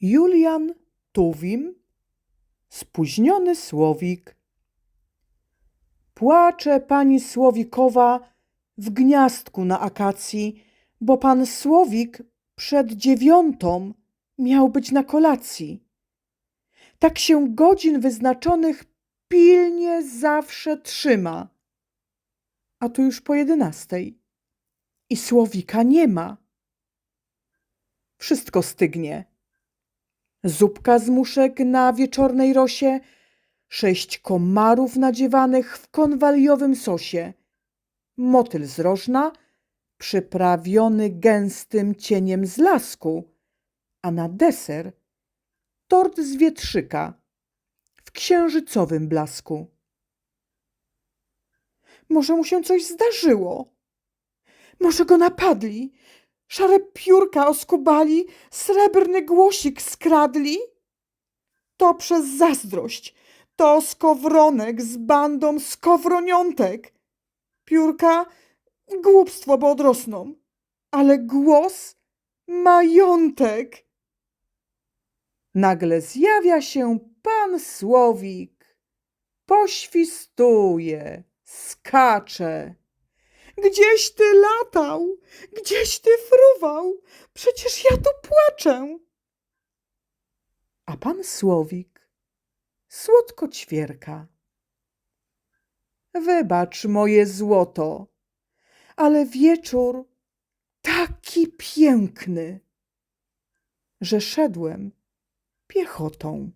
Julian Tuwim, spóźniony słowik. Płacze pani Słowikowa w gniazdku na akacji, bo pan Słowik przed dziewiątą miał być na kolacji. Tak się godzin wyznaczonych pilnie zawsze trzyma. A tu już po jedenastej i Słowika nie ma. Wszystko stygnie. Zupka z muszek na wieczornej rosie, sześć komarów nadziewanych w konwaliowym sosie, motyl z rożna, przyprawiony gęstym cieniem z lasku, a na deser tort z wietrzyka w księżycowym blasku. Może mu się coś zdarzyło? Może go napadli? Szare piórka oskubali, srebrny głosik skradli? To przez zazdrość, to skowronek z bandą skowroniątek. Piórka głupstwo, bo odrosną, ale głos majątek. Nagle zjawia się pan Słowik, poświstuje, skacze. Gdzieś ty latał, gdzieś ty fruwał, przecież ja tu płaczę. A pan Słowik słodko ćwierka. Wybacz moje złoto, ale wieczór taki piękny, że szedłem piechotą.